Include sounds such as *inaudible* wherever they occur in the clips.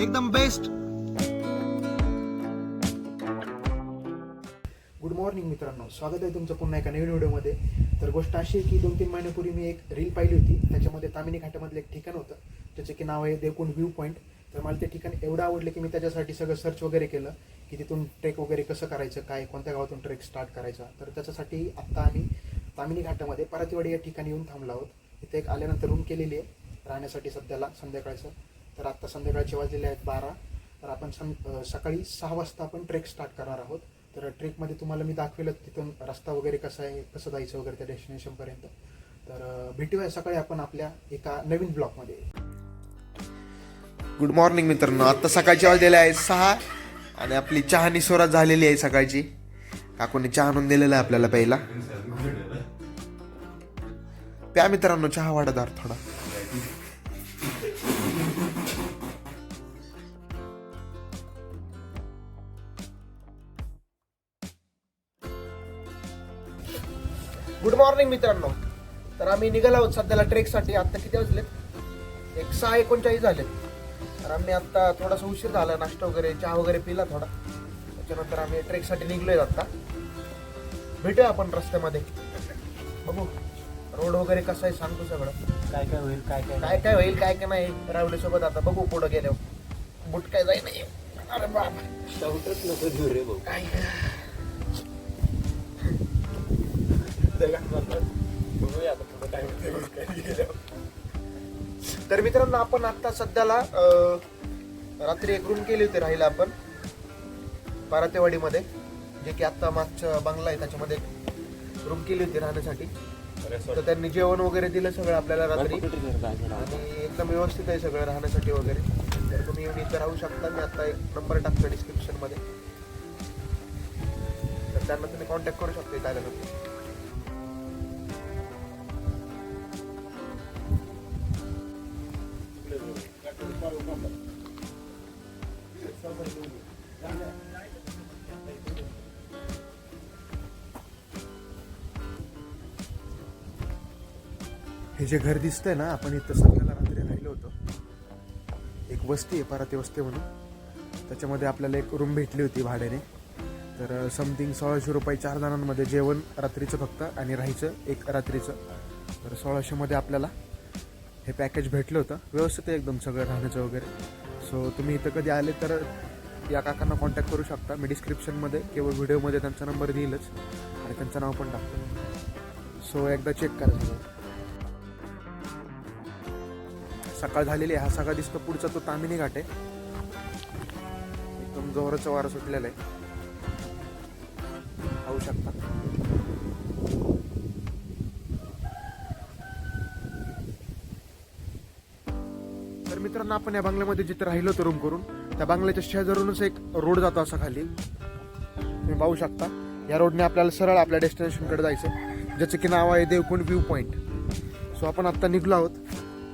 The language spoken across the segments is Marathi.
एकदम बेस्ट गुड मॉर्निंग मित्रांनो. स्वागत आहे तुमचं पुन्हा एका नवीन व्हिडिओमध्ये. तर गोष्ट अशी आहे की दोन तीन महिन्यापूर्वी मी एक रील पाहिली होती. त्याच्यामध्ये तामिनी घाटामधलं एक ठिकाण होतं. त्याचे की नाव आहे देवकुंड व्ह्यू पॉईंट तर मला ते ठिकाण एवढं आवडलं की मी त्याच्यासाठी सगळं सर्च वगैरे केलं की तिथून ट्रेक वगैरे कसं करायचं काय कोणत्या गावातून ट्रेक स्टार्ट करायचा. तर त्याच्यासाठी आत्ता आम्ही तामिनी घाटामध्ये परतवाडी या ठिकाणी येऊन थांबलो आहोत. तिथे एक आल्यानंतर रूम केलेली आहे. राहण्यासाठी सध्याला संध्याकाळचं. तर आत्ता संध्याकाळचे वाजलेले आहेत बारा. तर आपण सं सकाळी सहा वाजता आपण ट्रेक स्टार्ट करणार आहोत. तर ट्रेकमध्ये तुम्हाला मी दाखवेल तिथून रस्ता वगैरे कसा आहे कसं जायचं वगैरे त्या डेस्टिनेशनपर्यंत तर भेटूया सकाळी आपण आपल्या एका नवीन ब्लॉकमध्ये गुड मॉर्निंग मित्रांनो. आत्ता सकाळचे वाजलेले आहे सहा आणि आपली चहानी सुरुवात झालेली आहे सकाळची. काकूने चहा आणून दिलेला आहे आपल्याला पहिला प्या मित्रांनो चहा वाढदार थोडा. गुड मॉर्निंग मित्रांनो. तर आम्ही निघालो आहोत सध्याला ट्रेकसाठी. आत्ता किती वाजलेत? एक सहा एकोणचाळीस झालेत. तर आम्ही आत्ता थोडासा उशीर झाला नाश्ता वगैरे चहा वगैरे पिला थोडा. त्याच्यानंतर आम्ही ट्रेकसाठी निघलोय आत्ता भेटूया आपण रस्त्यामध्ये. बघू रोड वगैरे कसं आहे सांगतो सगळं. काय काय होईल काय काय काय काय होईल काय काय नाही रावडी सोबत आता बघू पुढं गेल्यावर. बुट काय जाई नाही अरे बाबा नको घेऊ रे भाऊ. तर मित्रांनो आपण आता सध्याला रात्री एक रूम केली होती राहिला आपण पारातेवाडीमध्ये जे की आता मागच्या बंगला आहे त्याच्यामध्ये रूम केली होती राहण्यासाठी. तर त्यांनी जेवण वगैरे दिलं सगळं आपल्याला रात्री. आणि एकदम व्यवस्थित आहे सगळं राहण्यासाठी वगैरे. तर तुम्ही येऊन इथं राहू शकता. मी आता एक नंबर टाकतो डिस्क्रिप्शनमध्ये. तर त्यांना तुम्ही कॉन्टॅक्ट करू शकता इथं आल्यानंतर. जे घर दिसतंय ना आपण इथं सध्याला रात्री राहिलो होतो. एक वस्ती आहे पराती वस्ती म्हणून. त्याच्यामध्ये आपल्याला एक रूम भेटली होती भाड्याने. तर समथिंग सोळाशे रुपये चार जणांमध्ये जेवण रात्रीचं फक्त आणि राहायचं एक रात्रीचं. तर सोळाशेमध्ये आपल्याला हे पॅकेज भेटलं होतं. व्यवस्थित आहे एकदम सगळं राहण्याचं वगैरे. सो तुम्ही इथं कधी आले तर या काकांना कॉन्टॅक्ट करू शकता. मी डिस्क्रिप्शनमध्ये किंवा व्हिडिओमध्ये त्यांचा नंबर देईलच. आणि त्यांचं नाव पण टाकतो. सो एकदा चेक करा. सकाळ झालेली आहे. हा सगळा दिसतो पुढचा तो तामिनी घाट आहे. एकदम जोराचं वारं सुटलेला आहे. पाहू शकता. तर मित्रांनो आपण या बंगल्यामध्ये जिथे राहिलो होतो रूम करून त्या बंगल्याच्या शेजारूनच एक रोड जातो असा खाली. तुम्ही पाहू शकता. या रोडने आपल्याला सरळ आपल्या डेस्टिनेशनकडे जायचं ज्याचं की नाव आहे देवकुंड व्ह्यू पॉईंट सो आपण आत्ता निघलो आहोत.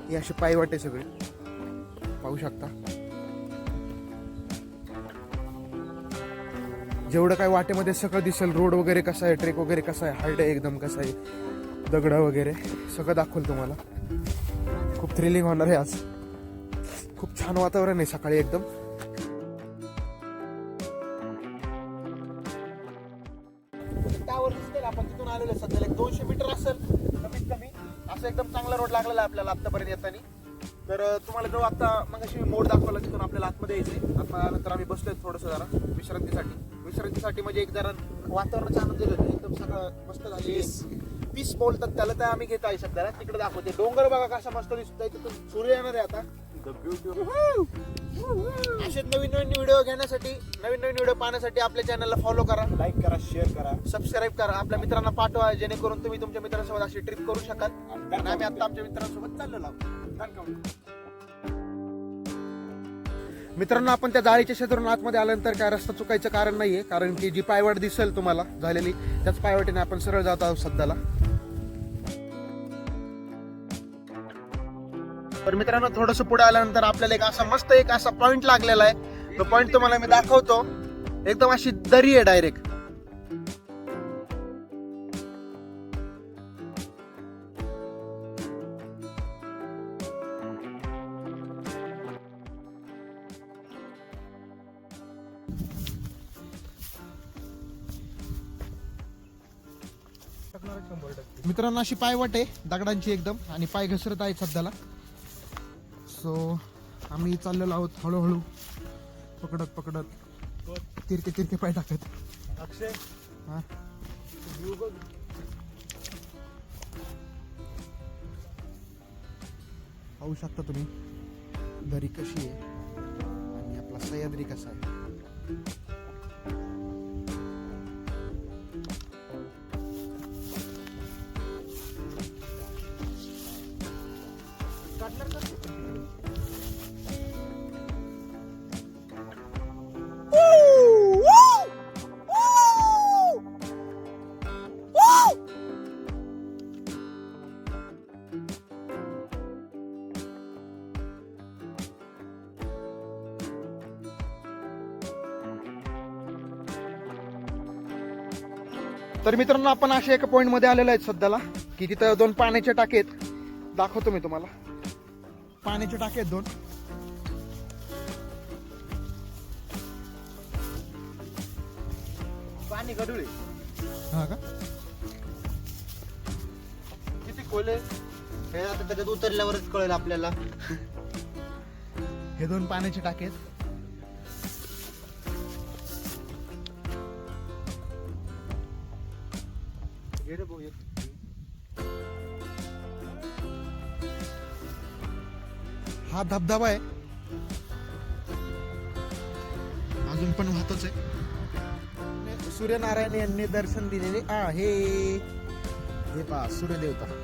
हे असे पायवाटे सगळे. पाहू शकता. जेवढं काय वाटेमध्ये सगळं दिसेल रोड वगैरे कसा आहे ट्रेक वगैरे कसा आहे हार्ड आहे एकदम कसा आहे दगडं वगैरे सगळं दाखवलं तुम्हाला. खूप थ्रिलिंग होणार आहे आज. खूप छान वातावरण आहे सकाळी एकदम. आपण तिथून आलेलो सध्या एक दोनशे मीटर असेल. कमीत कमी. असं एकदम चांगला रोड लागलेला आहे आपल्याला आतापर्यंत येताना. तर तुम्हाला जो आता मग अशी मोड दाखवला तिथून आपल्याला आतमध्ये यायचंय. आता नंतर आम्ही बसलोय थोडंसं जरा विश्रांतीसाठी. विश्रांतीसाठी म्हणजे एक जरा वातावरणाचा आनंद घेतो एकदम सगळं मस्त झाली पीस बोलतात त्याला तर आम्ही घेत आहे सध्याला तिकडे दाखवते डोंगर बघा कसा मस्त दिसतोय. तिथून सूर्य येणार आहे आता. असे नवीन नवीन व्हिडिओ घेण्यासाठी नवीन नवीन व्हिडिओ पाहण्यासाठी आपल्या चॅनलला फॉलो करा. लाईक करा शेअर करा. सबस्क्राईब करा. आपल्या मित्रांना पाठवा जेणेकरून तुम्ही तुमच्या मित्रांसोबत अशी ट्रिप करू शकाल. आणि आम्ही आता आमच्या मित्रांसोबत चाललो आहोत. मित्रांनो आपण त्या जाळीच्या क्षेत्रातून आतमध्ये आल्यानंतर काय रस्ता चुकायचं कारण नाहीये कारण की जी पायवाट दिसेल तुम्हाला झालेली त्याच पायवाटीने आपण सरळ जात आहोत सध्याला. तर मित्रांनो थोडस पुढे आल्यानंतर आपल्याला एक असा मस्त एक असा पॉइंट लागलेला आहे. तो पॉइंट तुम्हाला मी दाखवतो. एकदम अशी दरी आहे डायरेक्ट मित्रांनो अशी पायवाट आहे दगडांची एकदम आणि पाय घसरत आहे सध्याला. सो आम्ही चाललेलो आहोत हळूहळू. पकडत पकडत. तिरके तिरके पाय टाकत अक्षय हा? पाहू शकता तुम्ही दरी कशी आहे आणि आपला सह्याद्री कसा आहे. तर मित्रांनो आपण अशा एका पॉइंटमध्ये आलेलो आहेत सध्याला की तिथं दोन पाण्याचे टाके आहेत. दाखवतो मी तुम्हाला. पाण्याचे टाके आहेत दोन. पाणी गडुळे हा का? किती खोल हे आता त्याच्यात उतरल्यावरच कळेल आपल्याला. हे दोन पाण्याचे टाके आहेत. घे रे भाऊ एक. हा धबधबा आहे. अजून पण वाहतच आहे. सूर्यनारायण यांनी दर्शन दिलेले आहे. हे पहा सूर्यदेवता.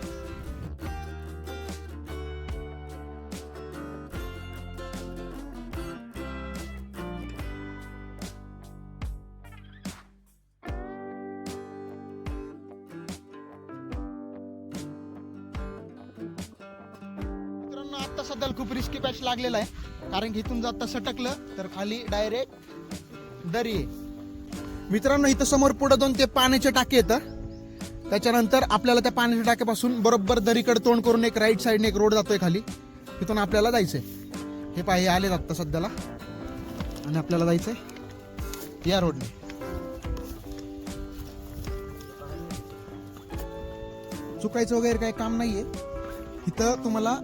लागलेला आहे. कारण की इथून जाता सटकलं तर खाली डायरेक्ट दरी आहे. मित्रांनो इथं समोर पुढे दोन ते पाण्याचे टाके येतं त्याच्यानंतर आपल्याला त्या पाण्याच्या टाक्यापासून बरोबर दरीकडे तोंड करून एक राईट साईडने एक रोड जातोय खाली. तिथून आपल्याला जायचंय. हे पाहि आले आत्ता सध्याला. आणि आपल्याला जायचंय या रोडने चुकायचं वगैरे काही काम नाहीये. इथं तुम्हाला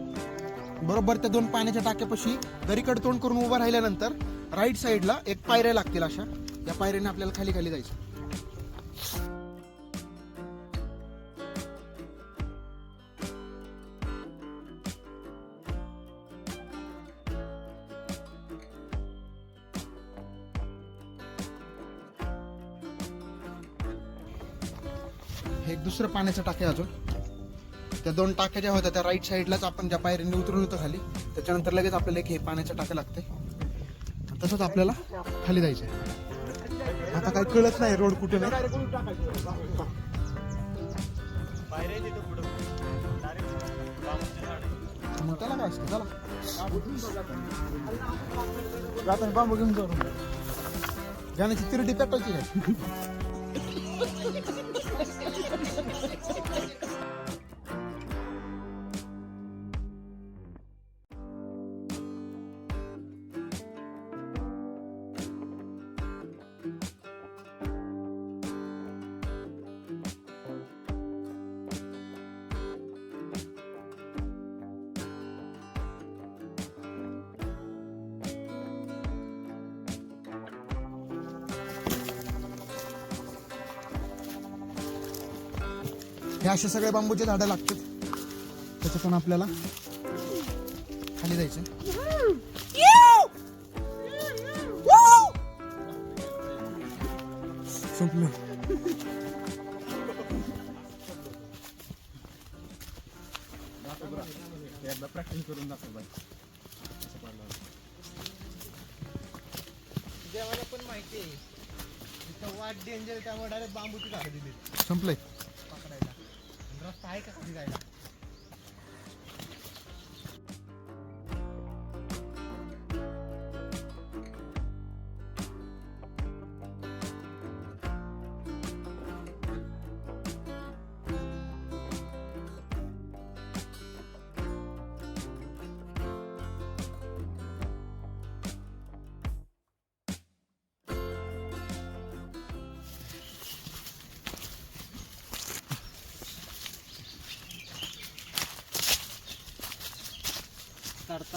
बरोबर त्या दोन पाण्याच्या टाक्यापाशी दरीकड तोंड करून उभं राहिल्यानंतर राईट साईडला एक पायऱ्या लागतील अशा. या पायऱ्याने आपल्याला खाली खाली जायचं. हे एक दुसरं पाण्याचं टाके अजून. त्या दोन टाक्या ज्या होत्या त्या राईट साईडलाच आपण ज्या पायरीने उतरून होतो खाली त्याच्यानंतर लगेच आपल्याला एक हे पाण्याचं टाकं लागते तसंच आपल्याला खाली जायचंय. आता काही कळत नाही रोड कुठे नाही. मग त्याला काय असतं? चला. जाताना बांबू घेऊन जाऊ. गाण्याची तिरडी पेटायची काय हे असे सगळे बांबूचे झाडं लागतात. त्याच्यातून आपल्याला खाली जायचं संपलं. प्रॅक्टिस करून दाखव बाई देवाला पण माहिती आहे. वाट डेंजर त्यामुळे डायरेक्ट बांबूची झाडं दिली. संपलंय. आहे का खाली जायला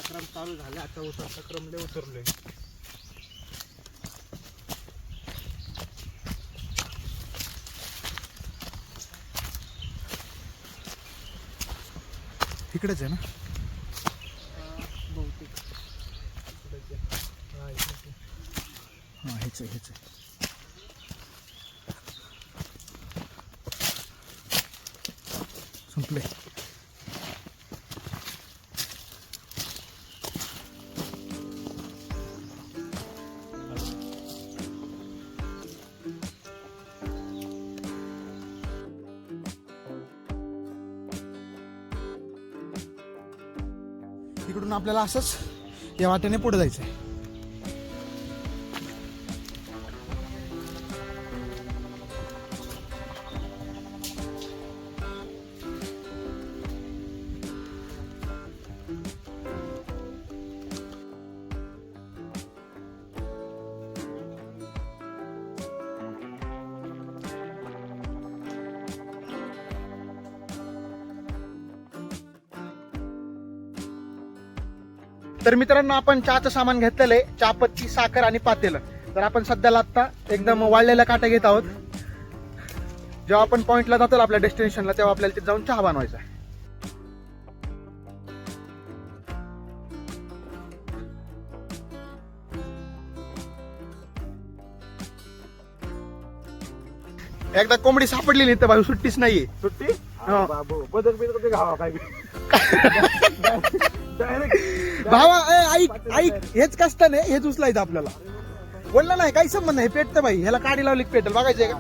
क्रम चालू झाले. आता उतरता क्रम लय उतरलोय. इकडेच आहे ना? इकडून आपल्याला असंच या वाटेने पुढे जायचं आहे तर मित्रांनो आपण चहाचं सामान घेतलेलं आहे. चहापत्ती साखर आणि पातेलं. तर आपण सध्याला आता एकदम वाळलेला काटा घेत आहोत. जेव्हा आपण पॉइंटला जातो आपल्या डेस्टिनेशनला तेव्हा आपल्याला तिथे जाऊन चहा बनवायचा आहे. एकदा कोंबडी सापडली नाही तर भाऊ सुट्टीच नाहीये. सुट्टी? हा. बाबू. बदल बिदल काय *laughs* भावा ए, ऐक ऐक हेच कष्ट नाही हेच उचलायचं आपल्याला. बोलला नाही काही संबंध नाही पेटतं बाई. ह्याला काडी लावली की पेटेल बघायचंय का?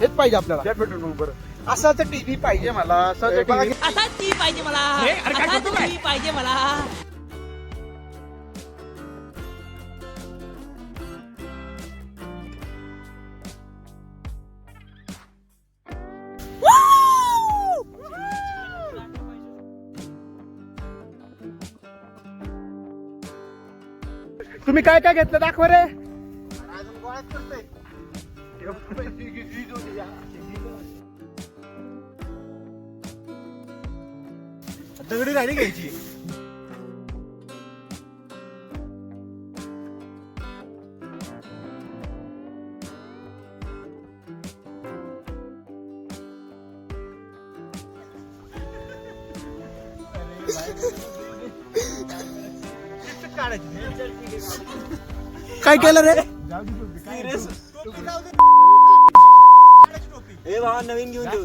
हेच पाहिजे आपल्याला. पेट्रोल बरं. असाच टीव्ही पाहिजे मला असाच पाहिजे मला. पाहिजे मला. तुम्ही काय काय घेतलं? दाखव रे. दगडी राहिली घ्यायची. *laughs* काय केलं रे? भावा नवीन घेऊन देऊ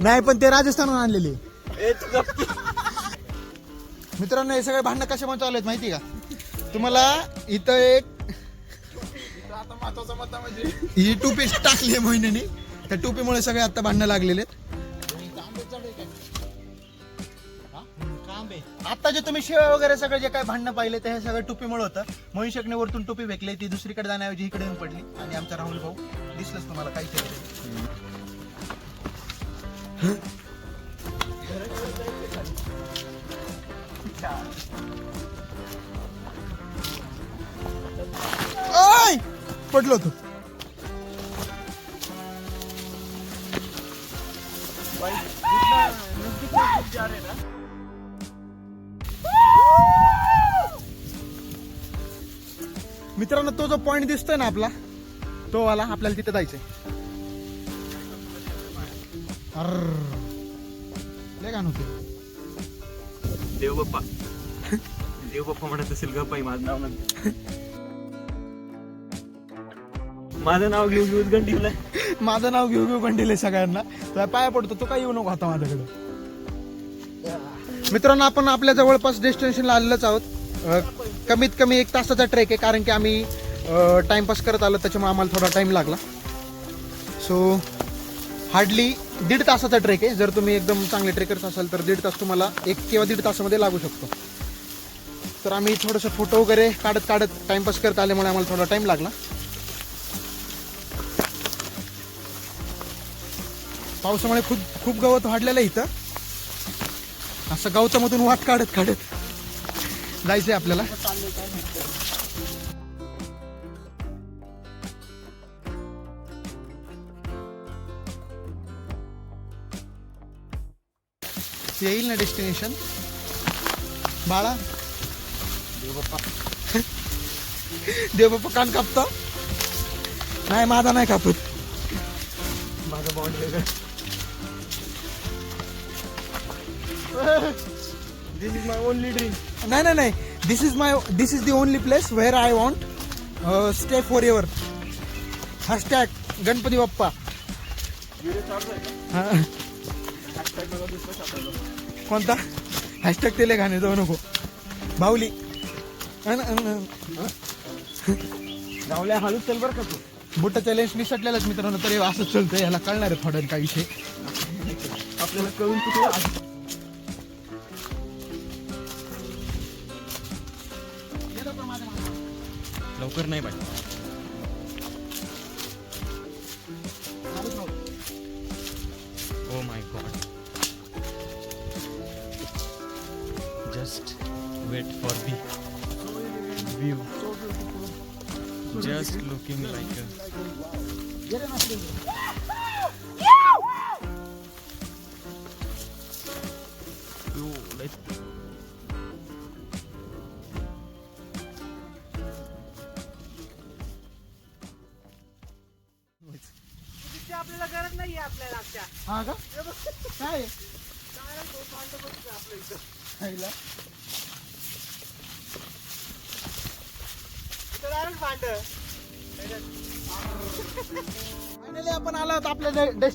नाही पण ते राजस्थानहून आणलेले. मित्रांनो हे सगळे भांडणं कशामुळे चालू आहेत माहिती का? तुम्हाला इथं एक ही टोपी टाकली आहे मोहिनीने. त्या टोपीमुळे सगळे आता भांडणं लागलेले आहेत. शिवाय वगैरे सगळे जे काय भांडणं पाहिले ते हे सगळं टोपीमुळे होतं. मोहिन शेखने वरतून टोपी फेकली ती दुसरीकडे जाण्याऐवजी इकडे येऊन पडली आणि आमचा राहुल भाऊ दिसलंच तुम्हाला काय केलं ओय! पडलो तू मित्रांनो तो जो पॉइंट दिसतोय ना आपला तो वाला आपल्याला तिथे जायचंय. लय गाणं होतं. देव बाप्पा *laughs* देव बाप्पा म्हणत असेल गप्पा माझं नाव नंतर माझं नाव घेऊन घेऊन गंडीवलंय माझं नाव घेऊ घेऊ कंटिले सगळ्यांना. तुला पाया पडतो तो काय येऊ नको आता माझ्याकडे. मित्रांनो आपण आपल्या जवळपास डेस्टिनेशनला आलेलोच आहोत. कमीत कमी एक तासाचा ट्रेक आहे कारण की आम्ही टाइमपास करत आलो त्याच्यामुळे आम्हाला थोडा टाइम लागला. सो हार्डली दीड तासाचा ट्रेक आहे. जर तुम्ही एकदम चांगले ट्रेकर्स असाल तर दीड तास तुम्हाला एक किंवा दीड तासामध्ये लागू शकतो. तर आम्ही थोडंसं फोटो वगैरे काढत काढत टाइमपास करत आल्यामुळे आम्हाला थोडा टाइम लागला. पावसामुळे खूप खूप गवत वाढलेलं आहे इथं. असं गवतामधून वाट काढत काढत जायचं आहे आपल्याला. येईल ना डेस्टिनेशन? बाळा. देवबाप्पा कान कापतो. नाही माझा नाही कापत. माझा bond this is my only dream नाही नाही नाही. This is my this is the only place where I want stay for ever hashtag Ganpati Bappa. कोणता? हॅशटॅग तेले घाणे जाऊ नको. बाहुली. गावल्या हळूच चल बरं का तू. बुट्टा चॅलेंज निसटलेलाच मित्रांनो तरी असंच चालतंय याला कळणार आहे थोड्या काय विषय. आपल्याला कळून चुकलं. लवकर नाही पाहिजे. ओ my God just wait for the view just looking like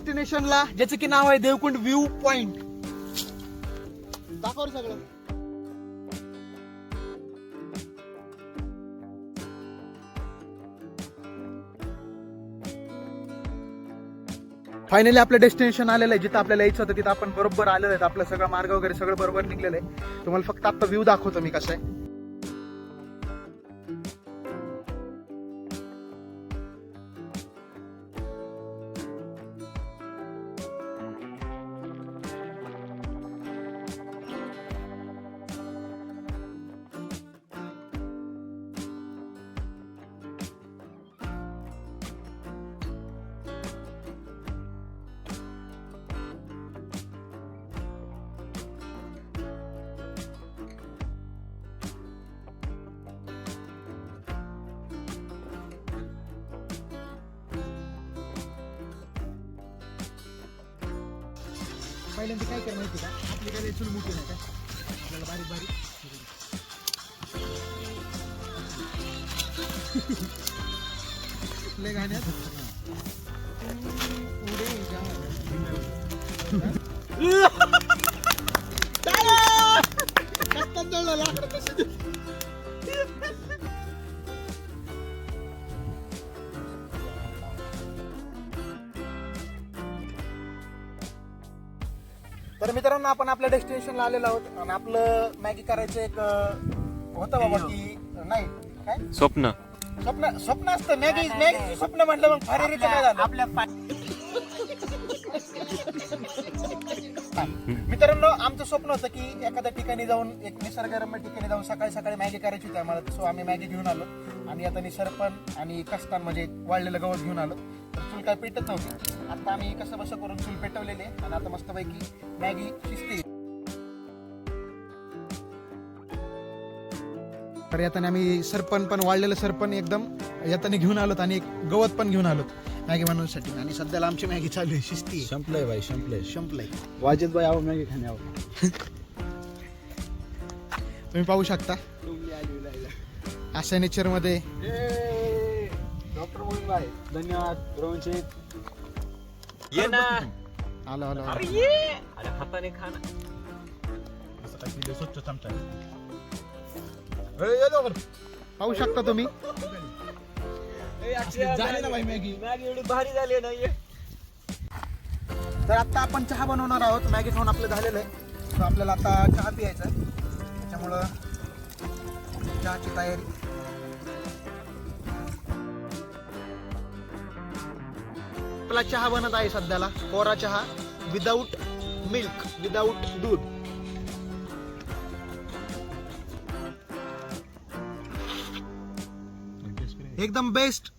डेस्टिनेशनला ज्याचं की नाव आहे देवकुंड व्ह्यू पॉइंट दाखव सगळं. फायनली आपलं डेस्टिनेशन आलेलं आहे. जिथं आपल्याला यायचं होतं तिथं आपण बरोबर आलेलं आहे आपलं सगळं मार्ग वगैरे सगळं बरोबर निघलेलं आहे. तुम्हाला फक्त आता व्ह्यू दाखवतो मी कसं आहे. पहिल्यांदा काय कर माहिती का? आपली काय चूल मोठी नाही का? आपल्याला बारीक बारीक. लय गाण्यात तर मित्रांनो आपण आपल्या डेस्टिनेशनला आलेलो आहोत आणि आपलं मॅगी करायचं एक अं, होतं बाबा की नाही काय? स्वप्न. स्वप्न स्वप्न असतं. मॅगी मॅगी स्वप्न म्हटलं मग फारेरीचं काय झालं. आपल्या मित्रांनो आमचं स्वप्न होतं की एखाद्या ठिकाणी जाऊन एक निसर्गरम्य ठिकाणी जाऊन सकाळी सकाळी मॅगी करायची. होती आम्हाला सो आम्ही मॅगी घेऊन आलो. आणि आता निसर्पण आणि कस्तान म्हणजे वाळलेलं गवत घेऊन आलो. काय पेटत नव्हती. आता आम्ही कसं बसं करून चूल पेटवलेली आणि आता मस्तपैकी मॅगी शिजते. तर याताने आम्ही सरपण पण वाळलेलं सरपण एकदम याताने घेऊन आलोत आणि एक गवत पण घेऊन आलोत मॅगी बनवण्यासाठी. आणि सध्याला आमची मॅगी चालू आहे शिस्ती. संपलंय भाई संपलंय. संपलंय. वाजित भाई आहो मॅगी खाणे आहो. तुम्ही पाहू शकता. अशा नेचर मोहित भाई धन्यवाद रोहन शेठ ये ना. आलो आलो. अरे ये. अरे हाताने खा ना. स्वच्छ चमचा पाहू शकता तुम्ही? झाली ना भाई मॅगी. मॅगी एवढी भारी झाली ना ये. तर आता आपण चहा बनवणार आहोत. मॅगी खाऊन आपलं झालेलं आहे. तर आपल्याला आता चहा प्यायचा आहे. त्याच्यामुळं चहाची तयारी. आपला चहा बनत आहे सध्याला. कोरा चहा विदाऊट मिल्क विदाऊट दूध. एकदम बेस्ट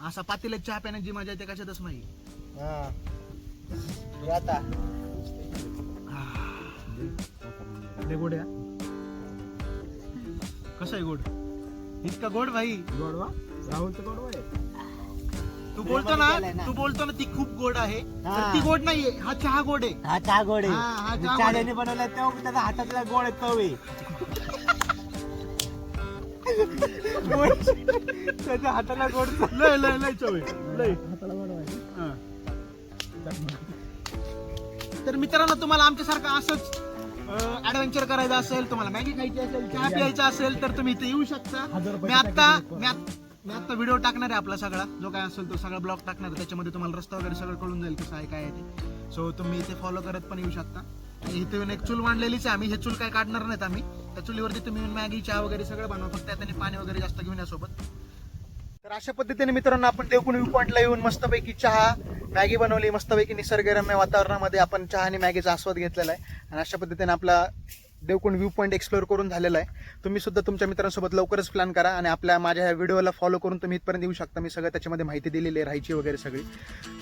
असा पातेल्यात चहा प्याण्याची मजा येते कशातच नाही. हे. गोड आहे. कसं आहे गोड? इतका गोड भाई गोडवा राहुलचं गोडवा आहे तू बोलतो ना केलंय ना. तू बोलतो ना ती खूप गोड आहे हा. तर ती गोड नाहीये हा चहा गोड आहे हा चहा गोड हा, हा आहे चहा गोड आहे. बनवला तेव्हा त्याचा हातातला गोड आहे चव आहे त्याच्या हाताला गोड चव. लय लय लय चव आहे. लय हाताला गोडवा आहे हा. तर मित्रांनो तुम्हाला आमच्यासारखं असंच ऍडव्हेंचर करायचं असेल तुम्हाला मॅगी खायची असेल चहा प्यायचा असेल तर तुम्ही इथे येऊ शकता. मी आता. मी आत- मी आता व्हिडिओ टाकणार आहे आपला सगळा. जो काय असेल तो सगळा ब्लॉग टाकणार आहे. त्याच्यामध्ये तुम्हाला रस्ता वगैरे सगळं कळून जाईल कसं आहे काय आहे ते. सो तुम्ही इथे फॉलो करत पण येऊ शकता. आणि इथे येऊन एक चूल मांडलेलीच आहे. आम्ही हे चूल काय काढणार नाहीत आम्ही. त्या चुलीवरती तुम्ही मॅगी चहा वगैरे सगळं बनवा. फक्त त्याने पाणी वगैरे जास्त घेऊन या सोबत. तर अशा पद्धतीने मित्रांनो आपण देवकुण व्ह्यू पॉईंटला येऊन मस्तपैकी चहा मॅगी बनवली. मस्तपैकी निसर्गरम्य वातावरणामध्ये आपण चहा आणि मॅगीचा आस्वाद घेतलेला आहे. आणि अशा पद्धतीने आपला देवकुण व्ह्यू पॉईंट एक्सप्लोअर करून झालेला आहे. तुम्ही सुद्धा तुमच्या मित्रांसोबत लवकरच प्लॅन करा आणि आपल्या माझ्या ह्या व्हिडिओला फॉलो करून तुम्ही इथपर्यंत येऊ शकता. मी सगळं त्याच्यामध्ये माहिती दिलेली आहे राहायची वगैरे सगळी.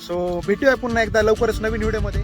सो भेटूया पुन्हा एकदा लवकरच नवीन व्हिडिओमध्ये